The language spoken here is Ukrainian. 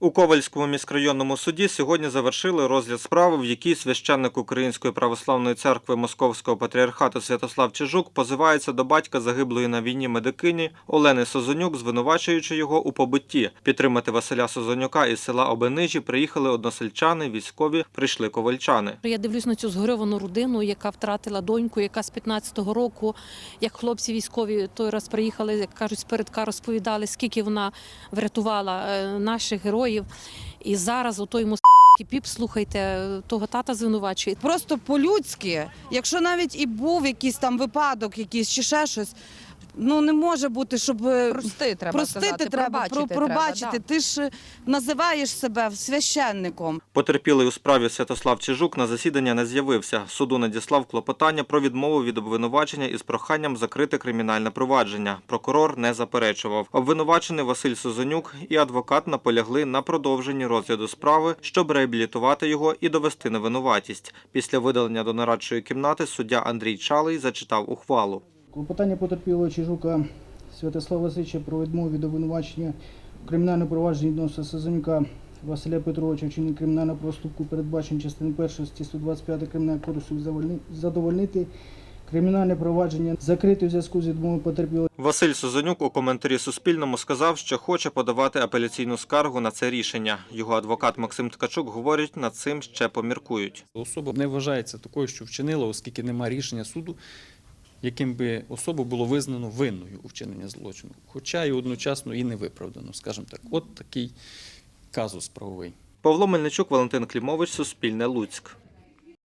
У Ковальському міськрайонному суді сьогодні завершили розгляд справи, в якій священник Української православної церкви Московського патріархату Святослав Чижук позивається до батька загиблої на війні медикині Олени Созонюк, звинувачуючи його у побитті. Підтримати Василя Созонюка із села Обенижі приїхали односельчани, військові, прийшли ковальчани. Я дивлюсь на цю згорьовану родину, яка втратила доньку, яка з 15-го року, як хлопці військові той раз приїхали, як кажуть, з передка розповідали, скільки вона врятувала е, наших героїв. І зараз у той мус... піп, слухайте, того тата звинувачує. Просто по-людськи, якщо навіть і був якийсь там випадок, якийсь чи ще щось, ну не може бути, щоб е, Прости, треба простити сказати, треба, пробачити про, пробачити. Треба, Ти ж е, називаєш себе священником. Потерпілий у справі Святослав Чижук на засідання не з'явився. Суду надіслав клопотання про відмову від обвинувачення із проханням закрити кримінальне провадження. Прокурор не заперечував. Обвинувачений Василь Созонюк і адвокат наполягли на продовженні розгляду справи, щоб реабілітувати його і довести невинуватість. Після видалення до нарадчої кімнати суддя Андрій Чалий зачитав ухвалу. Клопотання потерпілого Чижука Святослава Васильовича про відмову від обвинувачення у кримінальному провадженні відносно Сазанюка Василя Петровича вчинення кримінального проступку, передбачення частини 1 статті 125 Кримінального кодексу задовольнити кримінальне провадження закрите у зв'язку з відмовою потерпілого Василь Созонюк у коментарі Суспільному сказав, що хоче подавати апеляційну скаргу на це рішення. Його адвокат Максим Ткачук говорить, над цим ще поміркують. Особа не вважається такою, що вчинила, оскільки немає рішення суду, яким би особу було визнано винною у вчиненні злочину, хоча і одночасно і не виправдано, скажімо так. От такий казус правовий. Павло Мельничук, Валентин Клімович, Суспільне Луцьк.